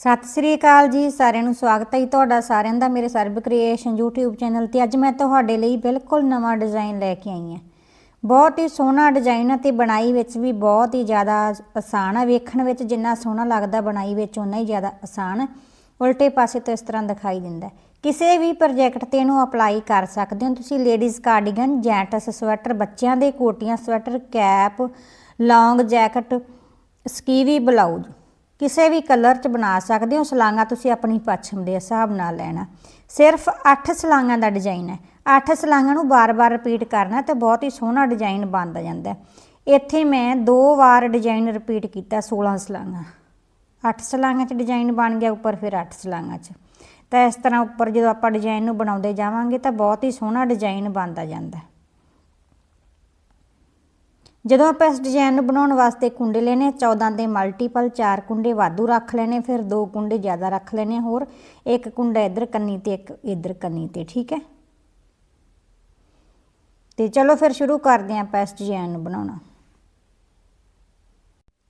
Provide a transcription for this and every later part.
ਸਤਿ ਸ੍ਰੀ ਅਕਾਲ ਜੀ, ਸਾਰਿਆਂ ਨੂੰ ਸਵਾਗਤ ਹੈ ਜੀ ਤੁਹਾਡਾ, ਸਾਰਿਆਂ ਦਾ ਮੇਰੇ ਸਰਬ ਕ੍ਰੀਏਸ਼ਨ YouTube ਚੈਨਲ ਤੇ। ਅੱਜ ਮੈਂ ਤੁਹਾਡੇ ਲਈ ਬਿਲਕੁਲ ਨਵਾਂ ਡਿਜ਼ਾਈਨ ਲੈ ਕੇ ਆਈ ਹਾਂ। ਬਹੁਤ ਹੀ ਸੋਹਣਾ ਡਿਜ਼ਾਈਨ ਹੈ ਤੇ ਬਣਾਈ ਵਿੱਚ ਵੀ ਬਹੁਤ ਹੀ ਜ਼ਿਆਦਾ ਆਸਾਨ ਹੈ। ਵੇਖਣ ਵਿੱਚ ਜਿੰਨਾ ਸੋਹਣਾ ਲੱਗਦਾ ਬਣਾਈ ਵਿੱਚ ਉਨਾ ਹੀ ਜ਼ਿਆਦਾ ਆਸਾਨ ਉਲਟੇ ਪਾਸੇ ਤੋਂ ਇਸ ਤਰ੍ਹਾਂ ਦਿਖਾਈ ਦਿੰਦਾ ਕਿਸੇ ਵੀ ਪ੍ਰੋਜੈਕਟ ਤੇ ਇਹਨੂੰ ਅਪਲਾਈ ਕਰ ਸਕਦੇ ਹੋ ਤੁਸੀਂ। ਲੇਡੀਜ਼ ਕਾਰਡੀਗਨ ਜੈਂਟਸ ਸਵੈਟਰ ਬੱਚਿਆਂ ਦੇ ਕੋਟੀਆਂ sweater cap long jacket skivvy blouse ਕਿਸੇ ਵੀ ਕਲਰ 'ਚ ਬਣਾ ਸਕਦੇ ਹੋ, ਸਲਾਂਗਾ ਤੁਸੀਂ ਆਪਣੀ ਪੱਛਮ ਦੇ ਹਿਸਾਬ ਨਾਲ ਲੈਣਾ। ਸਿਰਫ 8 ਸਲਾਂਗਾ ਦਾ ਡਿਜ਼ਾਈਨ ਹੈ। 8 ਸਲਾਂਗਾ ਨੂੰ ਬਾਰ-ਬਾਰ ਰਿਪੀਟ ਕਰਨਾ ਤੇ ਬਹੁਤ ਹੀ ਸੋਹਣਾ ਡਿਜ਼ਾਈਨ ਬਣਦਾ ਜਾਂਦਾ ਇੱਥੇ ਮੈਂ ਦੋ ਵਾਰ ਡਿਜ਼ਾਈਨ ਰਿਪੀਟ ਕੀਤਾ 16 ਸਲਾਂਗਾ। 8 ਸਲਾਂਗਾ 'ਚ ਡਿਜ਼ਾਈਨ ਬਣ ਗਿਆ, ਉੱਪਰ ਫਿਰ 8 ਸਲਾਂਗਾ 'ਚ। ਤਾਂ ਇਸ ਤਰ੍ਹਾਂ ਉੱਪਰ ਜਦੋਂ ਆਪਾਂ ਡਿਜ਼ਾਈਨ ਨੂੰ ਬਣਾਉਂਦੇ ਜਾਵਾਂਗੇ ਤਾਂ ਬਹੁਤ ਹੀ ਸੋਹਣਾ ਡਿਜ਼ਾਈਨ ਬਣਦਾ ਜਾਂਦਾ ਜਦੋਂ ਆਪਾਂ ਇਸ ਡਿਜ਼ਾਈਨ ਨੂੰ ਬਣਾਉਣ ਵਾਸਤੇ ਕੁੰਡੇ ਲੈਣੇ 14 ਦੇ ਮਲਟੀਪਲ 4 ਕੁੰਡੇ ਵਾਧੂ ਰੱਖ ਲੈਣੇ, ਫਿਰ ਦੋ ਕੁੰਡੇ ਜ਼ਿਆਦਾ ਰੱਖ ਲੈਣੇ ਹੋਰ, ਇੱਕ ਕੁੰਡਾ ਇੱਧਰ ਕੰਨੀ ਤੇ, ਇੱਕ ਇੱਧਰ ਕੰਨੀ ਤੇ, ਠੀਕ ਹੈ? ਤੇ ਚਲੋ ਫਿਰ ਸ਼ੁਰੂ ਕਰਦੇ ਹਾਂ ਆਪਾਂ ਇਸ ਡਿਜ਼ਾਈਨ ਨੂੰ ਬਣਾਉਣਾ।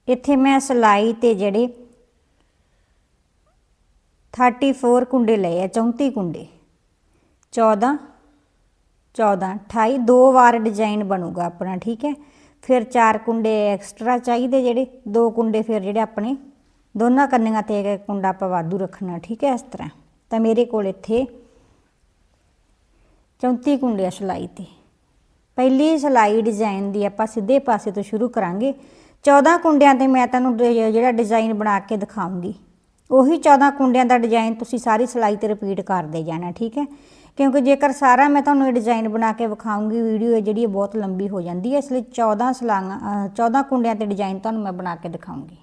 ਇੱਥੇ ਮੈਂ ਸਲਾਈ ਤੇ ਜਿਹੜੇ 34 ਕੁੰਡੇ ਲਏ ਆ 34 ਕੁੰਡੇ। 14 14 28 ਦੋ ਵਾਰ ਡਿਜ਼ਾਈਨ ਬਣੂਗਾ ਆਪਣਾ, ਠੀਕ ਹੈ? ਫਿਰ ਚਾਰ ਕੁੰਡੇ ਐਕਸਟਰਾ ਚਾਹੀਦੇ ਜਿਹੜੇ, ਦੋ ਕੁੰਡੇ ਫਿਰ ਜਿਹੜੇ ਆਪਣੇ, ਦੋਨਾਂ ਕੰਨੀਆਂ ਤੇ ਇੱਕ ਕੁੰਡਾ ਆਪਾਂ ਵਾਧੂ ਰੱਖਣਾ, ਠੀਕ ਹੈ ਇਸ ਤਰ੍ਹਾਂ। ਤਾਂ ਮੇਰੇ ਕੋਲ ਇੱਥੇ 34 ਕੁੰਡੇ ਆ ਸਿਲਾਈ ਤੇ। ਪਹਿਲੀ ਸਿਲਾਈ ਡਿਜ਼ਾਈਨ ਦੀ ਆਪਾਂ ਸਿੱਧੇ ਪਾਸੇ ਤੋਂ ਸ਼ੁਰੂ ਕਰਾਂਗੇ। 14 ਕੁੰਡਿਆਂ ਤੇ ਮੈਂ ਤੁਹਾਨੂੰ ਡ- ਜਿਹੜਾ ਡਿਜ਼ਾਈਨ ਬਣਾ ਕੇ ਦਿਖਾਉਂਗੀ। ਉਹੀ 14 ਕੁੰਡਿਆਂ ਦਾ ਡਿਜ਼ਾਈਨ ਤੁਸੀਂ ਸਾਰੀ ਸਿਲਾਈ ਤੇ ਰਿਪੀਟ ਕਰਦੇ ਜਾਣਾ, ਠੀਕ ਹੈ? ਕਿਉਂਕਿ ਜੇਕਰ ਸਾਰਾ ਮੈਂ ਤੁਹਾਨੂੰ ਇਹ ਡਿਜ਼ਾਈਨ ਬਣਾ ਕੇ ਵਿਖਾਉਂਗੀ ਵੀਡੀਓ ਹੈ ਜਿਹੜੀ ਇਹ ਬਹੁਤ ਲੰਬੀ ਹੋ ਜਾਂਦੀ ਹੈ ਇਸ ਲਈ 14 ਸਲਾਂਗਾ ਅ, 14 ਕੁੰਡਿਆਂ ਤੇ ਡਿਜ਼ਾਈਨ ਤੁਹਾਨੂੰ ਮੈਂ ਬਣਾ ਕੇ ਦਿਖਾਉਂਗੀ।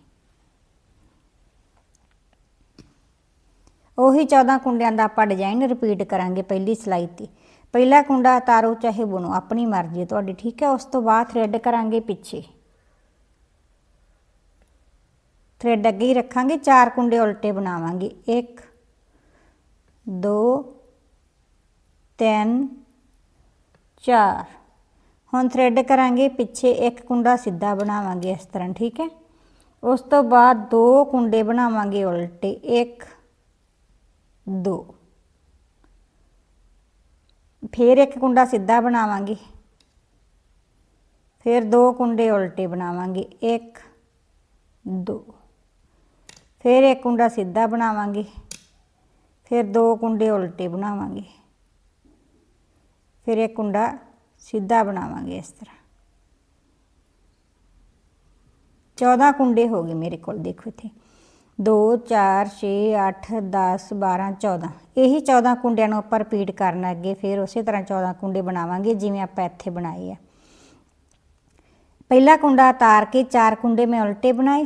ਉਹੀ 14 ਕੁੰਡਿਆਂ ਦਾ ਆਪਾਂ ਡਿਜ਼ਾਈਨ ਰਿਪੀਟ ਕਰਾਂਗੇ ਪਹਿਲੀ ਸਿਲਾਈ ਤੇ। ਪਹਿਲਾ ਕੁੰਡਾ ਤਾਰੋ ਚਾਹੇ ਬੁਣੋ ਆਪਣੀ ਮਰਜ਼ੀ ਤੁਹਾਡੀ ਠੀਕ ਹੈ? ਉਸ ਤੋਂ ਬਾਅਦ ਥ੍ਰੈਡ ਕਰਾਂਗੇ ਪਿੱਛੇ। ਥ੍ਰੈਡ ਅੱਗੇ ਹੀ ਰੱਖਾਂਗੇ ਚਾਰ ਕੁੰਡੇ ਉਲਟੇ ਬਣਾਵਾਂਗੇ। 1 2 3 4 ਹੁਣ ਥ੍ਰੈਡ ਕਰਾਂਗੇ, ਪਿੱਛੇ ਇੱਕ ਕੁੰਡਾ ਸਿੱਧਾ ਬਣਾਵਾਂਗੇ ਇਸ ਤਰ੍ਹਾਂ, ਠੀਕ ਹੈ? ਉਸ ਤੋਂ ਬਾਅਦ ਦੋ ਕੁੰਡੇ ਬਣਾਵਾਂਗੇ ਉਲਟੇ 1 2 ਫਿਰ ਇੱਕ ਕੁੰਡਾ ਸਿੱਧਾ ਬਣਾਵਾਂਗੇ। ਫਿਰ ਦੋ ਕੁੰਡੇ ਉਲਟੇ ਬਣਾਵਾਂਗੇ 1 2 ਫਿਰ ਇੱਕ ਕੁੰਡਾ ਸਿੱਧਾ ਬਣਾਵਾਂਗੇ, ਫਿਰ ਦੋ ਕੁੰਡੇ ਉਲਟੇ ਬਣਾਵਾਂਗੇ। ਫਿਰ ਇਹ ਕੁੰਡਾ ਸਿੱਧਾ ਬਣਾਵਾਂਗੇ ਇਸ ਤਰ੍ਹਾਂ। 14 ਕੁੰਡੇ ਹੋ ਗਏ ਮੇਰੇ ਕੋਲ, ਦੇਖੋ ਇੱਥੇ। 2 4 6 8 10 12 14 ਇਹੀ 14 ਕੁੰਡਿਆਂ ਨੂੰ ਆਪਾਂ ਰਿਪੀਟ ਕਰਨ ਅੱਗੇ ਫਿਰ ਉਸੇ ਤਰ੍ਹਾਂ 14 ਕੁੰਡੇ ਬਣਾਵਾਂਗੇ, ਜਿਵੇਂ ਆਪਾਂ ਇੱਥੇ ਬਣਾਏ ਆ। ਪਹਿਲਾ ਕੁੰਡਾ ਤਾਰ ਕੇ ਚਾਰ ਕੁੰਡੇ ਮੈਂ ਉਲਟੇ ਬਣਾਏ,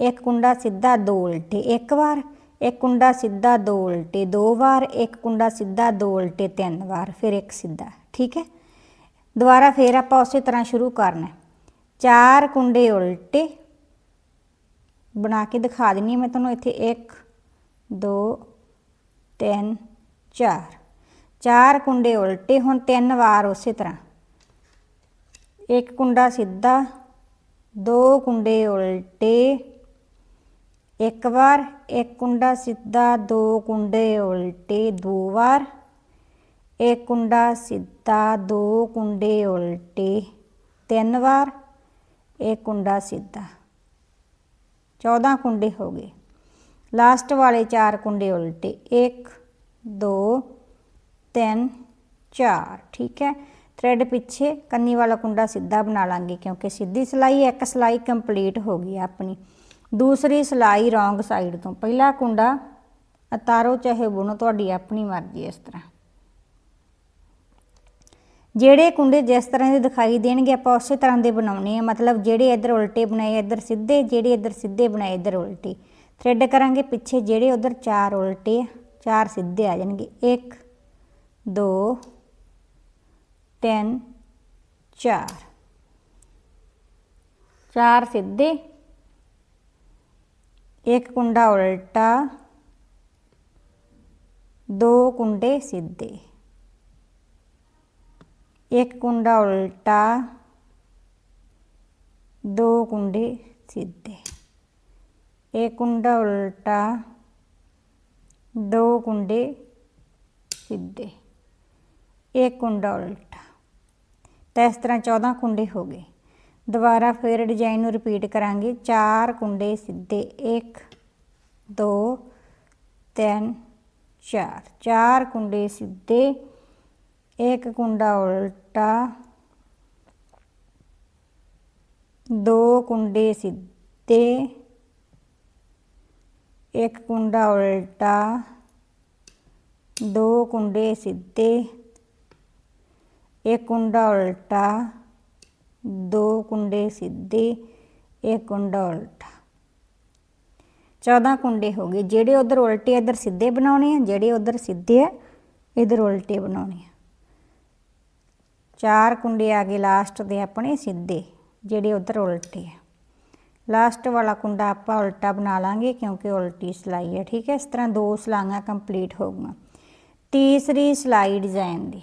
ਇੱਕ ਕੁੰਡਾ ਸਿੱਧਾ ਦੋ ਉਲਟੇ, ਇੱਕ ਵਾਰ। ਇੱਕ ਕੁੰਡਾ ਸਿੱਧਾ ਦੋ ਉਲਟੇ ਦੋ ਵਾਰ, ਇੱਕ ਕੁੰਡਾ ਸਿੱਧਾ ਦੋ ਉਲਟੇ ਤਿੰਨ ਵਾਰ, ਫਿਰ ਇੱਕ ਸਿੱਧਾ, ਠੀਕ ਹੈ? ਦੁਬਾਰਾ ਫਿਰ ਆਪਾਂ ਉਸੇ ਤਰ੍ਹਾਂ ਸ਼ੁਰੂ ਕਰਨਾ ਚਾਰ ਕੁੰਡੇ ਉਲਟੇ ਬਣਾ ਕੇ ਦਿਖਾ ਦਿੰਨੀ ਮੈਂ ਤੁਹਾਨੂੰ ਇੱਥੇ 1 2 3 4 ਚਾਰ ਕੁੰਡੇ ਉਲਟੇ ਹੁਣ ਤਿੰਨ ਵਾਰ ਉਸੇ ਤਰ੍ਹਾਂ। ਇੱਕ ਕੁੰਡਾ ਸਿੱਧਾ, ਦੋ ਕੁੰਡੇ ਉਲਟੇ ਇੱਕ ਵਾਰ, ਇੱਕ ਕੁੰਡਾ ਸਿੱਧਾ, ਦੋ ਕੁੰਡੇ ਉਲਟੇ, ਦੋ ਵਾਰ। ਇੱਕ ਕੁੰਡਾ ਸਿੱਧਾ, ਦੋ ਕੁੰਡੇ ਉਲਟੇ, ਤਿੰਨ ਵਾਰ। ਇੱਕ ਕੁੰਡਾ ਸਿੱਧਾ। 14 ਕੁੰਡੇ ਹੋ ਗਏ। ਲਾਸਟ ਵਾਲੇ ਚਾਰ ਕੁੰਡੇ ਉਲਟੇ। 1 2 3 4 ਠੀਕ ਹੈ? ਥ੍ਰੈਡ ਪਿੱਛੇ ਕੰਨੀ ਵਾਲਾ ਕੁੰਡਾ ਸਿੱਧਾ ਬਣਾ ਲਾਂਗੇ ਕਿਉਂਕਿ ਸਿੱਧੀ ਸਿਲਾਈ ਇੱਕ ਸਿਲਾਈ ਕੰਪਲੀਟ ਹੋ ਗਈ ਆਪਣੀ। ਦੂਸਰੀ ਸਿਲਾਈ ਰੋਂਗ ਸਾਈਡ ਤੋਂ। ਪਹਿਲਾ ਕੁੰਡਾ ਉਤਾਰੋ ਚਾਹੇ ਬੁਣੋ, ਤੁਹਾਡੀ ਆਪਣੀ ਮਰਜ਼ੀ ਇਸ ਤਰ੍ਹਾਂ। ਜਿਹੜੇ ਕੁੰਡੇ ਜਿਸ ਤਰ੍ਹਾਂ ਦੇ ਦਿਖਾਈ ਦੇਣਗੇ, ਆਪਾਂ ਉਸੇ ਤਰ੍ਹਾਂ ਦੇ ਬਣਾਉਣੇ ਆ। ਮਤਲਬ ਜਿਹੜੇ ਇੱਧਰ ਉਲਟੇ ਬਣਾਏ, ਇੱਧਰ ਸਿੱਧੇ, ਜਿਹੜੇ ਇੱਧਰ ਸਿੱਧੇ ਬਣਾਏ, ਇੱਧਰ ਉਲਟੇ। ਥ੍ਰੈਡ ਕਰਾਂਗੇ, ਪਿੱਛੇ ਜਿਹੜੇ ਉਧਰ ਚਾਰ ਉਲਟੇ ਆ, ਚਾਰ ਸਿੱਧੇ ਆ ਜਾਣਗੇ। 1 2 3 4 ਚਾਰ ਸਿੱਧੇ ਇੱਕ ਕੁੰਡਾ ਉਲਟਾ, ਦੋ ਕੁੰਡੇ ਸਿੱਧੇ। ਇੱਕ ਕੁੰਡਾ ਉਲਟਾ, ਦੋ ਕੁੰਡੇ ਸਿੱਧੇ। ਇੱਕ ਕੁੰਡਾ ਉਲਟਾ, ਦੋ ਕੁੰਡੇ ਸਿੱਧੇ। ਇੱਕ ਕੁੰਡਾ ਉਲਟਾ। ਤਾਂ ਇਸ ਤਰ੍ਹਾਂ 14 ਕੁੰਡੇ ਹੋ ਗਏ। ਦੁਬਾਰਾ ਫਿਰ ਡਿਜ਼ਾਈਨ ਨੂੰ ਰਿਪੀਟ ਕਰਾਂਗੇ। ਚਾਰ ਕੁੰਡੇ ਸਿੱਧੇ 1 2 3 4 ਚਾਰ ਕੁੰਡੇ ਸਿੱਧੇ, ਇੱਕ ਕੁੰਡਾ ਉਲਟਾ, ਦੋ ਕੁੰਡੇ ਸਿੱਧੇ, ਇੱਕ ਕੁੰਡਾ ਉਲਟਾ, ਦੋ ਕੁੰਡੇ ਸਿੱਧੇ, ਇੱਕ ਕੁੰਡਾ ਉਲਟਾ ਦੋ ਕੁੰਡੇ ਸਿੱਧੇ, ਇੱਕ ਕੁੰਡਾ ਉਲਟਾ। 14 ਕੁੰਡੇ ਹੋ ਗਏ। ਜਿਹੜੇ ਉਧਰ ਉਲਟੇ ਇਧਰ ਸਿੱਧੇ ਬਣਾਉਣੇ ਆ, ਜਿਹੜੇ ਉਧਰ ਸਿੱਧੇ ਆ, ਇਧਰ ਉਲਟੇ ਬਣਾਉਣੇ ਆ। ਚਾਰ ਕੁੰਡੇ ਆ ਗਏ ਲਾਸਟ ਦੇ ਆਪਣੇ ਸਿੱਧੇ, ਜਿਹੜੇ ਉਧਰ ਉਲਟੇ ਆ। ਲਾਸਟ ਵਾਲਾ ਕੁੰਡਾ ਆਪਾਂ ਉਲਟਾ ਬਣਾ ਲਾਂਗੇ ਕਿਉਂਕਿ ਉਲਟੀ ਸਲਾਈ ਹੈ ਠੀਕ ਹੈ? ਇਸ ਤਰ੍ਹਾਂ ਦੋ ਸਲਾਈਆਂ ਕੰਪਲੀਟ ਹੋ ਗਈਆਂ। ਤੀਸਰੀ ਸਲਾਈ ਡਿਜ਼ਾਈਨ ਦੀ।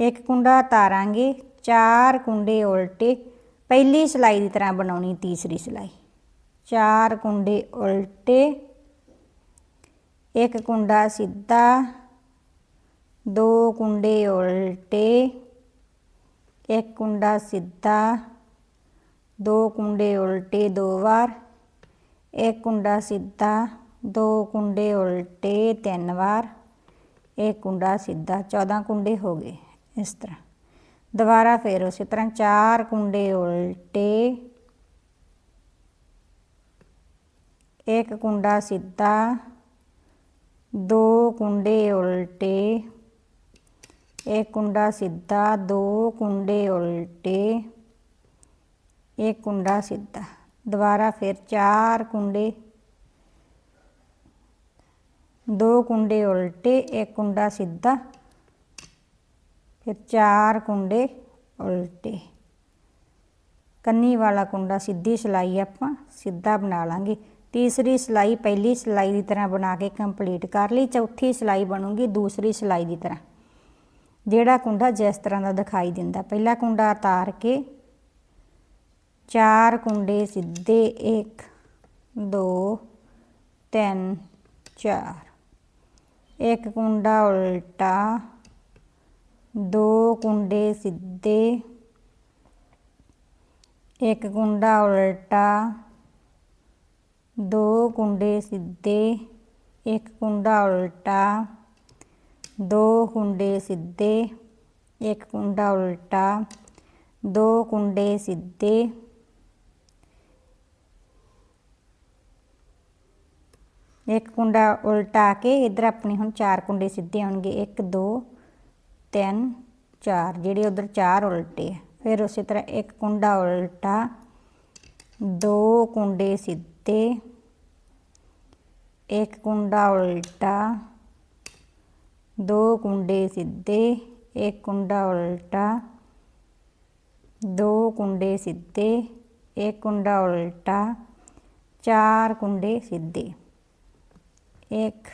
ਇੱਕ ਕੁੰਡਾ ਤਾਰਾਂਗੇ, ਚਾਰ ਕੁੰਡੇ ਉਲਟੇ। ਪਹਿਲੀ ਸਿਲਾਈ ਦੀ ਤਰ੍ਹਾਂ ਬਣਾਉਣੀ, ਤੀਸਰੀ ਸਿਲਾਈ। ਚਾਰ ਕੁੰਡੇ ਉਲਟੇ। ਇੱਕ ਕੁੰਡਾ ਸਿੱਧਾ, ਦੋ ਕੁੰਡੇ ਉਲਟੇ। ਇੱਕ ਕੁੰਡਾ ਸਿੱਧਾ, ਦੋ ਕੁੰਡੇ ਉਲਟੇ ਦੋ ਵਾਰ। ਇੱਕ ਕੁੰਡਾ ਸਿੱਧਾ, ਦੋ ਕੁੰਡੇ ਉਲਟੇ ਤਿੰਨ ਵਾਰ। ਇੱਕ ਕੁੰਡਾ ਸਿੱਧਾ 14 ਕੁੰਡੇ ਹੋ ਗਏ। ਇਸ ਤਰ੍ਹਾਂ। ਦੁਬਾਰਾ ਫੇਰ ਉਸੇ ਤਰ੍ਹਾਂ ਚਾਰ ਕੁੰਡੇ ਉਲਟੇ। ਇੱਕ ਕੁੰਡਾ ਸਿੱਧਾ, ਦੋ ਕੁੰਡੇ ਉਲਟੇ। ਇੱਕ ਕੁੰਡਾ ਸਿੱਧਾ, ਦੋ ਕੁੰਡੇ ਉਲਟੇ। ਇੱਕ ਕੁੰਡਾ ਸਿੱਧਾ। ਦੁਬਾਰਾ ਫਿਰ ਚਾਰ ਕੁੰਡੇ। ਦੋ ਕੁੰਡੇ ਉਲਟੇ, ਇੱਕ ਕੁੰਡਾ ਸਿੱਧਾ। ਫਿਰ ਚਾਰ ਕੁੰਡੇ ਉਲਟੇ। ਕੰਨੀ ਵਾਲਾ ਕੁੰਡਾ ਸਿੱਧੀ ਸਿਲਾਈ ਆਪਾਂ ਸਿੱਧਾ ਬਣਾ ਲਾਂਗੇ। ਤੀਸਰੀ ਸਿਲਾਈ ਪਹਿਲੀ ਸਿਲਾਈ ਦੀ ਤਰ੍ਹਾਂ ਬਣਾ ਕੇ ਕੰਪਲੀਟ ਕਰ ਲਈ, ਚੌਥੀ ਸਿਲਾਈ ਬਣੂਗੀ ਦੂਸਰੀ ਸਿਲਾਈ ਦੀ ਤਰ੍ਹਾਂ। ਜਿਹੜਾ ਕੁੰਡਾ ਜਿਸ ਤਰ੍ਹਾਂ ਦਾ ਦਿਖਾਈ ਦਿੰਦਾ। ਪਹਿਲਾ ਕੁੰਡਾ ਉਤਾਰ ਕੇ ਚਾਰ ਕੁੰਡੇ ਸਿੱਧੇ 1 2 3 4 ਇੱਕ ਕੁੰਡਾ ਉਲਟਾ ਦੋ ਕੁੰਡੇ ਸਿੱਧੇ, ਇੱਕ ਕੁੰਡਾ ਉਲਟਾ, ਦੋ ਕੁੰਡੇ ਸਿੱਧੇ, ਇੱਕ ਕੁੰਡਾ ਉਲਟਾ, ਦੋ ਕੁੰਡੇ ਸਿੱਧੇ, ਇੱਕ ਕੁੰਡਾ ਉਲਟਾ, ਦੋ ਕੁੰਡੇ ਸਿੱਧੇ, ਇੱਕ ਕੁੰਡਾ ਉਲਟਾ ਕੇ ਇਧਰ ਆਪਣੇ ਹੁਣ ਚਾਰ ਕੁੰਡੇ ਸਿੱਧੇ ਆਉਣਗੇ 1 2 3 4 ਜਿਹੜੇ ਉਧਰ ਚਾਰ ਉਲਟੇ ਫਿਰ ਉਸੇ ਤਰ੍ਹਾਂ ਇੱਕ ਕੁੰਡਾ ਉਲਟਾ, ਦੋ ਕੁੰਡੇ ਸਿੱਧੇ, ਇੱਕ ਕੁੰਡਾ ਉਲਟਾ, ਦੋ ਕੁੰਡੇ ਸਿੱਧੇ, ਇੱਕ ਕੁੰਡਾ ਉਲਟਾ, ਦੋ ਕੁੰਡੇ ਸਿੱਧੇ, ਇੱਕ ਕੁੰਡਾ ਉਲਟਾ, ਚਾਰ ਕੁੰਡੇ ਸਿੱਧੇ। ਇੱਕ,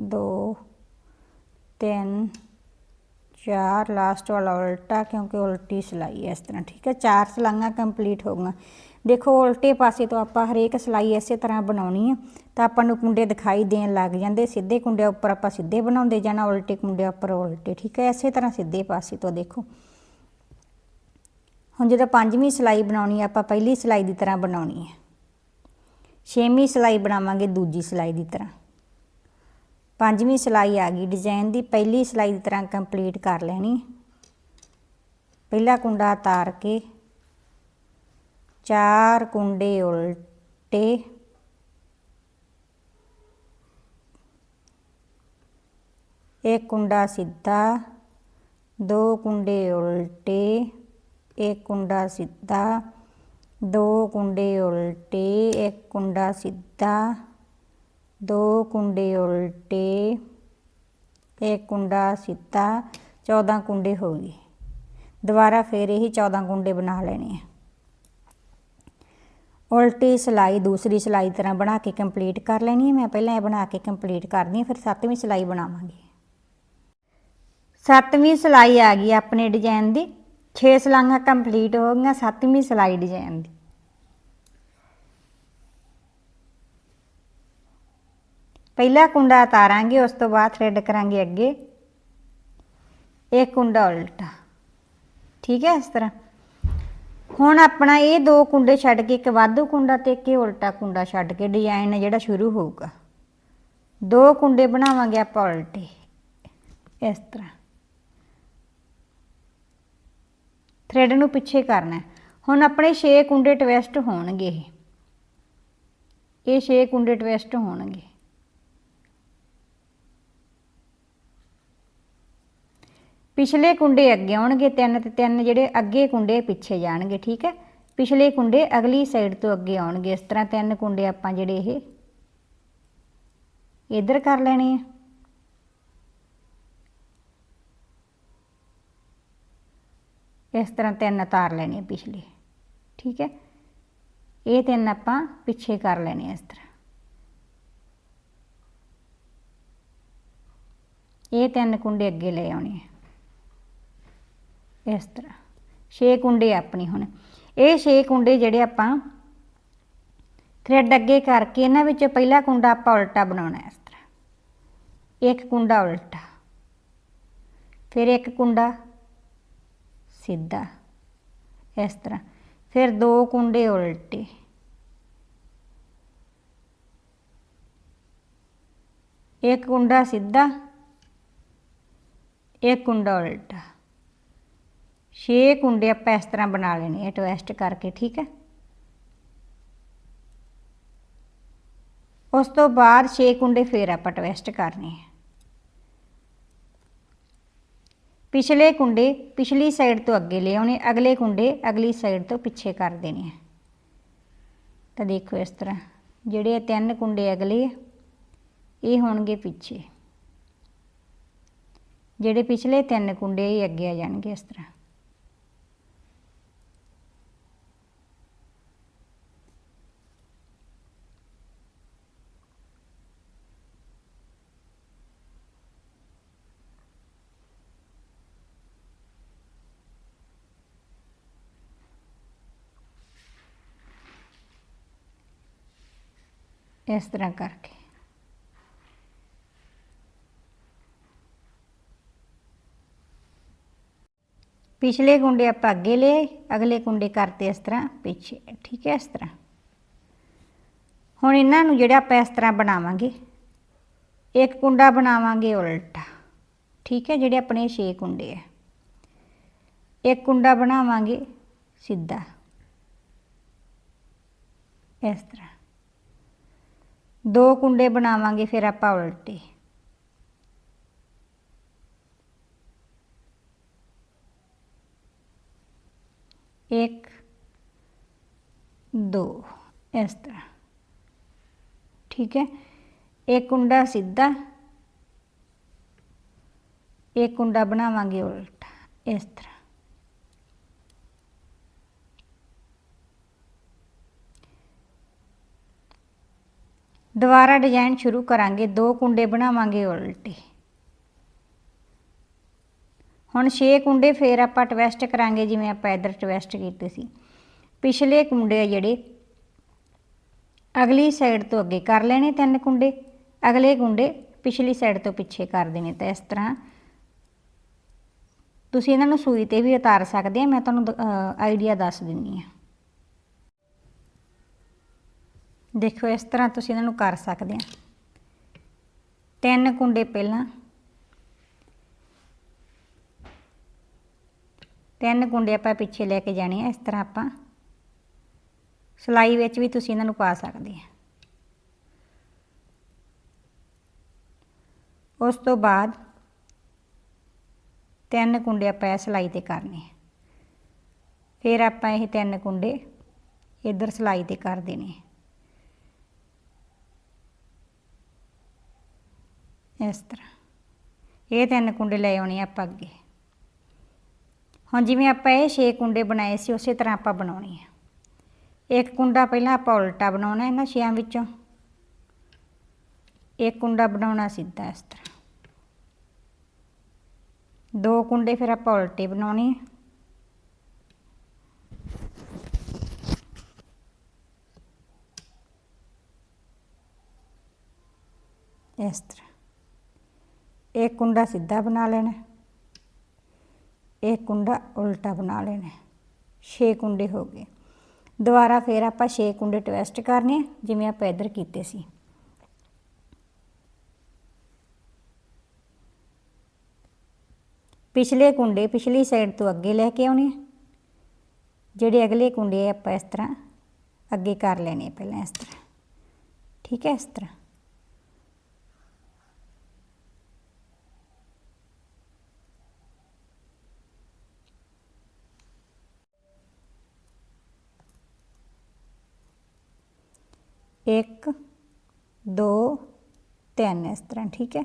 ਦੋ, ਤਿੰਨ ਚਾਰ ਲਾਸਟ ਵਾਲਾ ਉਲਟਾ ਕਿਉਂਕਿ ਉਲਟੀ ਸਿਲਾਈ ਹੈ ਇਸ ਤਰ੍ਹਾਂ, ਠੀਕ ਹੈ? ਚਾਰ ਸਲਾਈਆਂ ਕੰਪਲੀਟ ਹੋ ਗਈਆਂ। ਦੇਖੋ, ਉਲਟੇ ਪਾਸੇ ਤੋਂ ਆਪਾਂ ਹਰੇਕ ਸਿਲਾਈ ਇਸੇ ਤਰ੍ਹਾਂ ਬਣਾਉਣੀ ਆ, ਤਾਂ ਆਪਾਂ ਨੂੰ ਕੁੰਡੇ ਦਿਖਾਈ ਦੇਣ ਲੱਗ ਜਾਂਦੇ। ਸਿੱਧੇ ਕੁੰਡੇ ਉੱਪਰ ਆਪਾਂ ਸਿੱਧੇ ਬਣਾਉਂਦੇ ਜਾਣਾ, ਉਲਟੇ ਕੁੰਡੇ ਉੱਪਰ ਉਲਟੇ, ਠੀਕ ਹੈ? ਇਸੇ ਤਰ੍ਹਾਂ ਸਿੱਧੇ ਪਾਸੇ ਤੋਂ ਦੇਖੋ। ਹੁਣ ਜਦੋਂ ਪੰਜਵੀਂ ਸਿਲਾਈ ਬਣਾਉਣੀ ਆਪਾਂ ਪਹਿਲੀ ਸਿਲਾਈ ਦੀ ਤਰ੍ਹਾਂ ਬਣਾਉਣੀ ਹੈ। ਛੇਵੀਂ ਸਿਲਾਈ ਬਣਾਵਾਂਗੇ ਦੂਜੀ ਸਿਲਾਈ ਦੀ ਤਰ੍ਹਾਂ। ਪੰਜਵੀਂ ਸਿਲਾਈ ਆ ਗਈ। ਡਿਜ਼ਾਈਨ ਦੀ ਪਹਿਲੀ ਸਿਲਾਈ ਦੀ ਤਰ੍ਹਾਂ ਕੰਪਲੀਟ ਕਰ ਲੈਣੀ। ਪਹਿਲਾ ਕੁੰਡਾ ਤਾਰ ਕੇ, ਚਾਰ ਕੁੰਡੇ ਉਲਟੇ, ਇੱਕ ਕੁੰਡਾ ਸਿੱਧਾ, ਦੋ ਕੁੰਡੇ ਉਲਟੇ, ਇੱਕ ਕੁੰਡਾ ਸਿੱਧਾ, ਦੋ ਕੁੰਡੇ ਉਲਟੇ, ਇੱਕ ਕੁੰਡਾ ਸਿੱਧਾ ਦੋ ਕੁੰਡੇ ਉਲਟੇ, ਇੱਕ ਕੁੰਡਾ ਸਿੱਧਾ 14 ਕੁੰਡੇ ਹੋ ਗਏ। ਦੁਬਾਰਾ ਫੇਰ ਇਹੀ 14 ਕੁੰਡੇ ਬਣਾ ਲੈਣੇ ਆ। ਉਲਟੀ ਸਿਲਾਈ ਦੂਸਰੀ ਸਿਲਾਈ ਤਰ੍ਹਾਂ ਬਣਾ ਕੇ ਕੰਪਲੀਟ ਕਰ ਲੈਣੀ ਹੈ ਮੈਂ ਪਹਿਲਾਂ ਇਹ ਬਣਾ ਕੇ ਕੰਪਲੀਟ ਕਰਦੀ ਹਾਂ ਫਿਰ ਸੱਤਵੀਂ ਸਿਲਾਈ ਬਣਾਵਾਂਗੇ। ਸੱਤਵੀਂ ਸਿਲਾਈ ਆ ਗਈ ਆਪਣੇ ਡਿਜ਼ਾਈਨ ਦੀ। 6 ਸਲਾਈਆਂ ਕੰਪਲੀਟ ਹੋ ਗਈਆਂ ਸੱਤਵੀਂ ਸਿਲਾਈ ਡਿਜ਼ਾਈਨ ਦੀ। ਪਹਿਲਾ ਕੁੰਡਾ ਉਤਾਰਾਂਗੇ, ਉਸ ਤੋਂ ਬਾਅਦ ਥਰੈਡ ਕਰਾਂਗੇ ਅੱਗੇ। ਇਹ ਕੁੰਡਾ ਉਲਟਾ। ਠੀਕ ਹੈ, ਇਸ ਤਰ੍ਹਾਂ। ਹੁਣ ਆਪਣਾ ਇਹ ਦੋ ਕੁੰਡੇ ਛੱਡ ਕੇ ਇੱਕ ਵਾਧੂ ਕੁੰਡਾ ਤੇ ਇੱਕ ਇਹ ਉਲਟਾ ਕੁੰਡਾ ਛੱਡ ਕੇ ਡਿਜ਼ਾਈਨ ਜਿਹੜਾ ਸ਼ੁਰੂ ਹੋਊਗਾ। ਦੋ ਕੁੰਡੇ ਬਣਾਵਾਂਗੇ ਆਪਾਂ ਉਲਟੇ। ਇਸ ਤਰ੍ਹਾਂ। ਥ੍ਰੈਡ ਨੂੰ ਪਿੱਛੇ ਕਰਨਾ ਹੁਣ ਆਪਣੇ 6 ਕੁੰਡੇ ਟਵਿਸਟ ਹੋਣਗੇ ਇਹ। ਇਹ 6 ਕੁੰਡੇ ਟਵਿਸਟ ਹੋਣਗੇ। ਪਿਛਲੇ ਕੁੰਡੇ ਅੱਗੇ ਆਉਣਗੇ, ਤਿੰਨ ਤੇ ਤਿੰਨ ਜਿਹੜੇ ਅੱਗੇ ਕੁੰਡੇ ਪਿੱਛੇ ਜਾਣਗੇ, ਠੀਕ ਹੈ? ਪਿਛਲੇ ਕੁੰਡੇ ਅਗਲੀ ਸਾਈਡ ਤੋਂ ਅੱਗੇ ਆਉਣਗੇ, ਇਸ ਤਰ੍ਹਾਂ ਤਿੰਨ ਕੁੰਡੇ ਆਪਾਂ ਜਿਹੜੇ ਇਹ ਇੱਧਰ ਕਰ ਲੈਣੇ ਆ। ਇਸ ਤਰ੍ਹਾਂ ਤਿੰਨ ਤਾਰ ਲੈਣੇ ਪਿਛਲੇ, ਠੀਕ ਹੈ? ਇਹ ਤਿੰਨ ਆਪਾਂ ਪਿੱਛੇ ਕਰ ਲੈਣੇ ਆ ਇਸ ਤਰ੍ਹਾਂ। ਇਹ ਤਿੰਨ ਕੁੰਡੇ ਅੱਗੇ ਲੈ ਆਉਣੇ ਆ। ਇਸ ਤਰ੍ਹਾਂ। ਛੇ ਕੁੰਡੇ ਆਪਣੇ ਹੁਣ। ਇਹ ਛੇ ਕੁੰਡੇ ਜਿਹੜੇ ਆਪਾਂ ਥ੍ਰੈਡ ਅੱਗੇ ਕਰਕੇ ਇਹਨਾਂ ਵਿੱਚ ਪਹਿਲਾ ਕੁੰਡਾ ਆਪਾਂ ਉਲਟਾ ਬਣਾਉਣਾ ਇਸ ਤਰ੍ਹਾਂ। ਇੱਕ ਕੁੰਡਾ ਉਲਟਾ, ਫਿਰ ਇੱਕ ਕੁੰਡਾ ਸਿੱਧਾ, ਇਸ ਤਰ੍ਹਾਂ। ਫਿਰ ਦੋ ਕੁੰਡੇ ਉਲਟੇ। ਇੱਕ ਕੁੰਡਾ ਸਿੱਧਾ, ਇੱਕ ਕੁੰਡਾ ਉਲਟਾ। ਛੇ ਕੁੰਡੇ ਆਪਾਂ ਇਸ ਤਰ੍ਹਾਂ ਬਣਾ ਲੈਣੇ ਆ ਟਵਿਸਟ ਕਰਕੇ ਠੀਕ ਹੈ? ਉਸ ਤੋਂ ਬਾਅਦ ਛੇ ਕੁੰਡੇ ਫੇਰ ਆਪਾਂ ਟਵਿਸਟ ਕਰਨੇ ਆ। ਪਿਛਲੇ ਕੁੰਡੇ ਪਿਛਲੀ ਸਾਈਡ ਤੋਂ ਅੱਗੇ ਲੈ ਆਉਣੇ ਅਗਲੇ ਕੁੰਡੇ ਅਗਲੀ ਸਾਈਡ ਤੋਂ ਪਿੱਛੇ ਕਰ ਦੇਣੇ ਆ। ਤਾਂ ਦੇਖੋ ਇਸ ਤਰ੍ਹਾਂ ਜਿਹੜੇ ਤਿੰਨ ਕੁੰਡੇ ਅਗਲੇ ਆ, ਇਹ ਹੋਣਗੇ ਪਿੱਛੇ। ਜਿਹੜੇ ਪਿਛਲੇ ਤਿੰਨ ਕੁੰਡੇ ਇਹ ਅੱਗੇ ਆ ਜਾਣਗੇ ਇਸ ਤਰ੍ਹਾਂ। ਇਸ ਤਰ੍ਹਾਂ ਕਰਕੇ ਪਿਛਲੇ ਕੁੰਡੇ ਆਪਾਂ ਅੱਗੇ ਲਏ ਅਗਲੇ ਕੁੰਡੇ ਕਰਤੇ ਇਸ ਤਰ੍ਹਾਂ ਪਿੱਛੇ ਠੀਕ ਹੈ ਇਸ ਤਰ੍ਹਾਂ ਹੁਣ ਇਹਨਾਂ ਨੂੰ ਜਿਹੜਾ ਆਪਾਂ ਇਸ ਤਰ੍ਹਾਂ ਬਣਾਵਾਂਗੇ ਇੱਕ ਕੁੰਡਾ ਬਣਾਵਾਂਗੇ ਉਲਟਾ ਠੀਕ ਹੈ ਜਿਹੜੇ ਆਪਣੇ 6 ਕੁੰਡੇ ਆ ਇੱਕ ਕੁੰਡਾ ਬਣਾਵਾਂਗੇ ਸਿੱਧਾ ਇਸ ਤਰ੍ਹਾਂ ਦੋ ਕੁੰਡੇ ਬਣਾਵਾਂਗੇ, ਫਿਰ ਆਪਾਂ ਉਲਟੇ। ਇੱਕ, ਦੋ, ਇਸ ਤਰ੍ਹਾਂ। ਠੀਕ ਹੈ? ਇੱਕ ਕੁੰਡਾ ਸਿੱਧਾ। ਇੱਕ ਕੁੰਡਾ ਬਣਾਵਾਂਗੇ ਉਲਟਾ, ਇਸ ਤਰ੍ਹਾਂ। ਦੁਬਾਰਾ ਡਿਜ਼ਾਈਨ ਸ਼ੁਰੂ ਕਰਾਂਗੇ, ਦੋ ਕੁੰਡੇ ਬਣਾਵਾਂਗੇ ਉਲਟੇ। ਹੁਣ 6 ਕੁੰਡੇ ਫੇਰ ਆਪਾਂ ਟਵੈਸਟ ਕਰਾਂਗੇ, ਜਿਵੇਂ ਆਪਾਂ ਇਧਰ ਟਵੈਸਟ ਕੀਤੇ ਸੀ। ਪਿਛਲੇ ਕੁੰਡੇ ਆ ਜਿਹੜੇ, ਅਗਲੀ ਸਾਈਡ ਤੋਂ ਅੱਗੇ ਕਰ ਲੈਣੇ ਤਿੰਨ ਕੁੰਡੇ, ਅਗਲੇ ਕੁੰਡੇ ਪਿਛਲੀ ਸਾਈਡ ਤੋਂ ਪਿੱਛੇ ਕਰ ਦੇਣੇ। ਤਾਂ ਇਸ ਤਰ੍ਹਾਂ ਤੁਸੀਂ ਇਹਨਾਂ ਨੂੰ ਸੂਈ ਤੇ ਵੀ ਉਤਾਰ ਸਕਦੇ ਆ, ਮੈਂ ਤੁਹਾਨੂੰ ਆਈਡੀਆ ਦੱਸ ਦਿੰਨੀ ਆ। ਦੇਖੋ ਇਸ ਤਰ੍ਹਾਂ ਤੁਸੀਂ ਇਹਨਾਂ ਨੂੰ ਕਰ ਸਕਦੇ ਆ। ਤਿੰਨ ਕੁੰਡੇ ਪਹਿਲਾਂ। ਤਿੰਨ ਕੁੰਡੇ ਆਪਾਂ ਪਿੱਛੇ ਲੈ ਕੇ ਜਾਣੇ ਆ, ਇਸ ਤਰ੍ਹਾਂ ਆਪਾਂ। ਸਲਾਈ ਵਿੱਚ ਵੀ ਤੁਸੀਂ ਇਹਨਾਂ ਨੂੰ ਪਾ ਸਕਦੇ ਆ। ਉਸ ਤੋਂ ਬਾਅਦ ਤਿੰਨ ਕੁੰਡੇ ਆਪਾਂ ਇਹ ਸਲਾਈ ਤੇ ਕਰਨੇ ਆ। ਫਿਰ ਆਪਾਂ ਇਹ ਤਿੰਨ ਕੁੰਡੇ ਇੱਧਰ ਸਲਾਈ ਤੇ ਕਰ ਦੇਣੇ ਇਸ ਤਰ੍ਹਾਂ। ਇਹ ਤਿੰਨ ਕੁੰਡੇ ਲੈ ਆਉਣੇ ਆਪਾਂ ਅੱਗੇ। ਹੁਣ ਜਿਵੇਂ ਆਪਾਂ ਇਹ 6 ਕੁੰਡੇ ਬਣਾਏ ਸੀ, ਉਸੇ ਤਰ੍ਹਾਂ ਆਪਾਂ ਬਣਾਉਣੇ ਆ। ਇੱਕ ਕੁੰਡਾ ਪਹਿਲਾਂ ਆਪਾਂ ਉਲਟਾ ਬਣਾਉਣਾ ਇਹਨਾਂ ਛਿਆਂ ਵਿੱਚੋਂ। ਇੱਕ ਕੁੰਡਾ ਬਣਾਉਣਾ ਸਿੱਧਾ ਇਸ ਤਰ੍ਹਾਂ। ਦੋ ਕੁੰਡੇ ਫਿਰ ਆਪਾਂ ਉਲਟੇ ਬਣਾਉਣੇ ਆ। ਇਸ ਤਰ੍ਹਾਂ। ਇੱਕ ਕੁੰਡਾ ਸਿੱਧਾ ਬਣਾ ਲੈਣਾ ਇੱਕ ਕੁੰਡਾ ਉਲਟਾ ਬਣਾ ਲੈਣਾ ਛੇ ਕੁੰਡੇ ਹੋ ਗਏ। ਦੁਬਾਰਾ ਫਿਰ ਆਪਾਂ ਛੇ ਕੁੰਡੇ ਟਵਿਸਟ ਕਰਨੇ ਜਿਵੇਂ ਆਪਾਂ ਇੱਧਰ ਕੀਤੇ ਸੀ। ਪਿਛਲੇ ਕੁੰਡੇ ਪਿਛਲੀ ਸਾਈਡ ਤੋਂ ਅੱਗੇ ਲੈ ਕੇ ਆਉਣੇ ਜਿਹੜੇ ਅਗਲੇ ਕੁੰਡੇ ਆਪਾਂ ਇਸ ਤਰ੍ਹਾਂ ਅੱਗੇ ਕਰ ਲੈਣੇ ਪਹਿਲਾਂ ਇਸ ਤਰ੍ਹਾਂ। ਠੀਕ ਹੈ, ਇਸ ਤਰ੍ਹਾਂ। ਇੱਕ, ਦੋ, ਤਿੰਨ, ਇਸ ਤਰ੍ਹਾਂ, ਠੀਕ ਹੈ?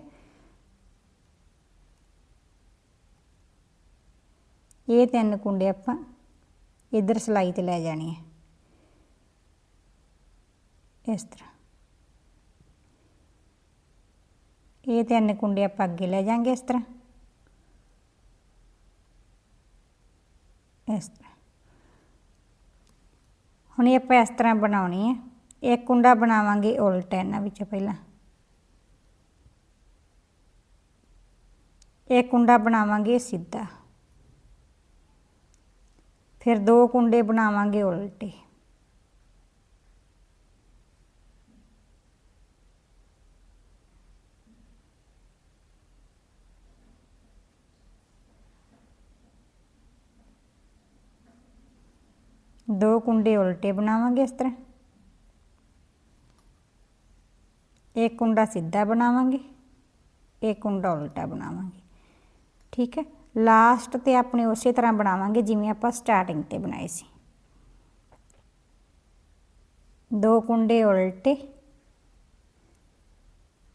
ਇਹ ਤਿੰਨ ਕੁੰਡੇ ਆਪਾਂ ਇਧਰ ਸਲਾਈ ਤੇ ਲੈ ਜਾਣੇ ਹੈ ਇਸ ਤਰ੍ਹਾਂ। ਇਹ ਤਿੰਨ ਕੁੰਡੇ ਆਪਾਂ ਅੱਗੇ ਲੈ ਜਾਾਂਗੇ ਇਸ ਤਰ੍ਹਾਂ। ਇਸ ਤਰ੍ਹਾਂ। ਹੁਣ ਇਹ ਆਪਾਂ ਇਸ ਤਰ੍ਹਾਂ ਬਣਾਉਣੀ ਹੈ ਇੱਕ ਕੁੰਡਾ ਬਣਾਵਾਂਗੇ ਉਲਟਾ ਇਹਨਾਂ ਵਿੱਚੋਂ ਪਹਿਲਾਂ। ਇੱਕ ਕੁੰਡਾ ਬਣਾਵਾਂਗੇ ਸਿੱਧਾ। ਫਿਰ ਦੋ ਕੁੰਡੇ ਬਣਾਵਾਂਗੇ ਉਲਟੇ। ਦੋ ਕੁੰਡੇ ਉਲਟੇ ਬਣਾਵਾਂਗੇ ਇਸ ਤਰ੍ਹਾਂ। ਇੱਕ ਕੁੰਡਾ ਸਿੱਧਾ ਬਣਾਵਾਂਗੇ ਇੱਕ ਕੁੰਡਾ ਉਲਟਾ ਬਣਾਵਾਂਗੇ ਠੀਕ ਹੈ ਲਾਸਟ ਤੇ ਆਪਣੇ ਉਸੇ ਤਰ੍ਹਾਂ ਬਣਾਵਾਂਗੇ ਜਿਵੇਂ ਆਪਾਂ ਸਟਾਰਟਿੰਗ ਤੇ ਬਣਾਏ ਸੀ ਦੋ ਕੁੰਡੇ ਉਲਟੇ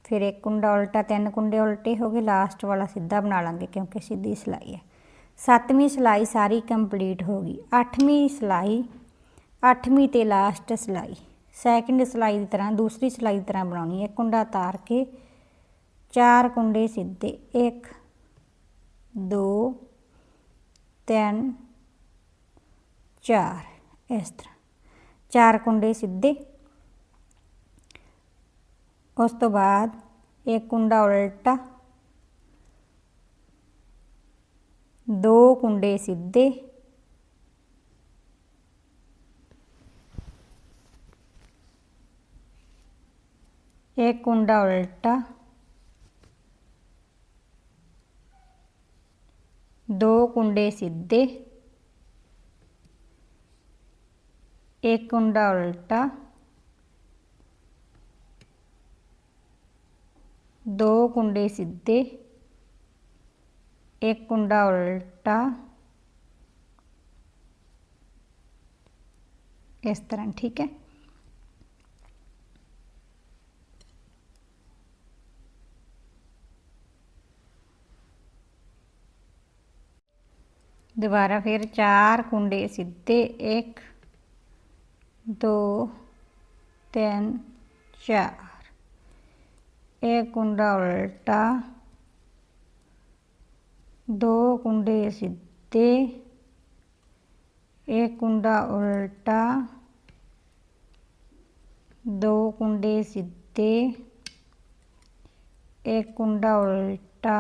ਫਿਰ ਇੱਕ ਕੁੰਡਾ ਉਲਟਾ ਤਿੰਨ ਕੁੰਡੇ ਉਲਟੇ ਹੋ ਗਏ ਲਾਸਟ ਵਾਲਾ ਸਿੱਧਾ ਬਣਾ ਲਾਂਗੇ ਕਿਉਂਕਿ ਸਿੱਧੀ ਸਿਲਾਈ ਹੈ ਸੱਤਵੀਂ ਸਿਲਾਈ ਸਾਰੀ ਕੰਪਲੀਟ ਹੋ ਗਈ ਅੱਠਵੀਂ ਸਿਲਾਈ ਅੱਠਵੀਂ ਤੇ ਲਾਸਟ ਸਿਲਾਈ ਸੈਕਿੰਡ ਸਿਲਾਈ ਦੀ ਤਰ੍ਹਾਂ, ਦੂਸਰੀ ਸਿਲਾਈ ਦੀ ਤਰ੍ਹਾਂ ਬਣਾਉਣੀ ਹੈ। ਇੱਕ ਕੁੰਡਾ ਤਾਰ ਕੇ ਚਾਰ ਕੁੰਡੇ ਸਿੱਧੇ। ਇੱਕ, ਦੋ, ਤਿੰਨ, ਚਾਰ। ਇਸ ਤਰ੍ਹਾਂ। ਚਾਰ ਕੁੰਡੇ ਸਿੱਧੇ। ਉਸ ਤੋਂ ਬਾਅਦ ਇੱਕ ਕੁੰਡਾ ਉਲਟਾ। ਦੋ ਕੁੰਡੇ ਸਿੱਧੇ। ਇੱਕ ਕੁੰਡਾ ਉਲਟਾ ਦੋ ਕੁੰਡੇ ਸਿੱਧੇ ਇੱਕ ਕੁੰਡਾ ਉਲਟਾ ਦੋ ਕੁੰਡੇ ਸਿੱਧੇ ਇੱਕ ਕੁੰਡਾ ਉਲਟਾ ਇਸ ਤਰ੍ਹਾਂ ਠੀਕ ਹੈ ਦੁਬਾਰਾ ਫਿਰ ਚਾਰ ਕੁੰਡੇ ਸਿੱਧੇ 1 2 3 4 ਇੱਕ ਕੁੰਡਾ ਉਲਟਾ, ਦੋ ਕੁੰਡੇ ਸਿੱਧੇ ਇੱਕ ਕੁੰਡਾ ਉਲਟਾ, ਦੋ ਕੁੰਡੇ ਸਿੱਧੇ ਇੱਕ ਕੁੰਡਾ ਉਲਟਾ।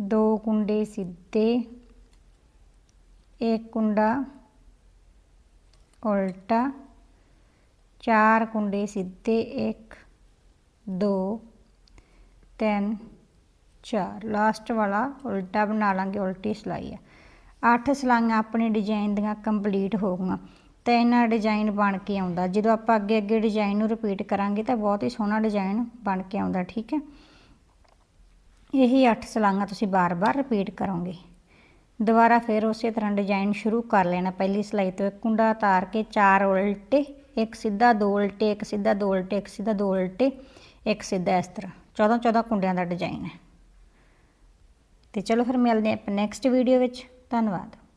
ਦੋ ਕੁੰਡੇ ਸਿੱਧੇ, ਇੱਕ ਕੁੰਡਾ ਉਲਟਾ, ਚਾਰ ਕੁੰਡੇ ਸਿੱਧੇ 1 2 3 4 ਲਾਸਟ ਵਾਲਾ ਉਲਟਾ ਬਣਾ ਲਾਂਗੇ, ਉਲਟੀ ਸਿਲਾਈ ਆ। ਅੱਠ ਸਲਾਈਆਂ ਆਪਣੇ ਡਿਜ਼ਾਈਨ ਦੀਆਂ ਕੰਪਲੀਟ ਹੋ ਗਈਆਂ। ਤਾਂ ਇਹਨਾਂ ਡਿਜ਼ਾਈਨ ਬਣ ਕੇ ਆਉਂਦਾ। ਜਦੋਂ ਆਪਾਂ ਅੱਗੇ ਅੱਗੇ ਡਿਜ਼ਾਈਨ ਨੂੰ ਰਿਪੀਟ ਕਰਾਂਗੇ ਤਾਂ ਬਹੁਤ ਹੀ ਸੋਹਣਾ ਡਿਜ਼ਾਈਨ ਬਣ ਕੇ ਆਉਂਦਾ, ਠੀਕ ਹੈ? ਇਹੀ 8 ਸਲਾਈਆਂ ਤੁਸੀਂ ਬਾਰ-ਬਾਰ ਰਿਪੀਟ ਕਰੋਗੇ। ਦੁਬਾਰਾ ਫਿਰ ਉਸੇ ਤਰ੍ਹਾਂ ਡਿਜ਼ਾਈਨ ਸ਼ੁਰੂ ਕਰ ਲੈਣਾ। ਪਹਿਲੀ ਸਲਾਈ ਤੋਂ ਇੱਕ ਕੁੰਡਾ ਤਾਰ ਕੇ ਚਾਰ ਉਲਟੇ, ਇੱਕ ਸਿੱਧਾ ਦੋ ਉਲਟੇ, ਇੱਕ ਸਿੱਧਾ ਦੋ ਉਲਟੇ, ਇੱਕ ਸਿੱਧਾ ਦੋ ਉਲਟੇ, ਇੱਕ ਸਿੱਧਾ ਇਸ ਤਰ੍ਹਾਂ। 14 14 ਕੁੰਡਿਆਂ ਦਾ ਡਿਜ਼ਾਈਨ ਹੈ। ਤੇ ਚਲੋ ਫਿਰ ਮਿਲਦੇ ਆਪਾਂ ਨੈਕਸਟ ਵੀਡੀਓ ਵਿੱਚ। ਧੰਨਵਾਦ।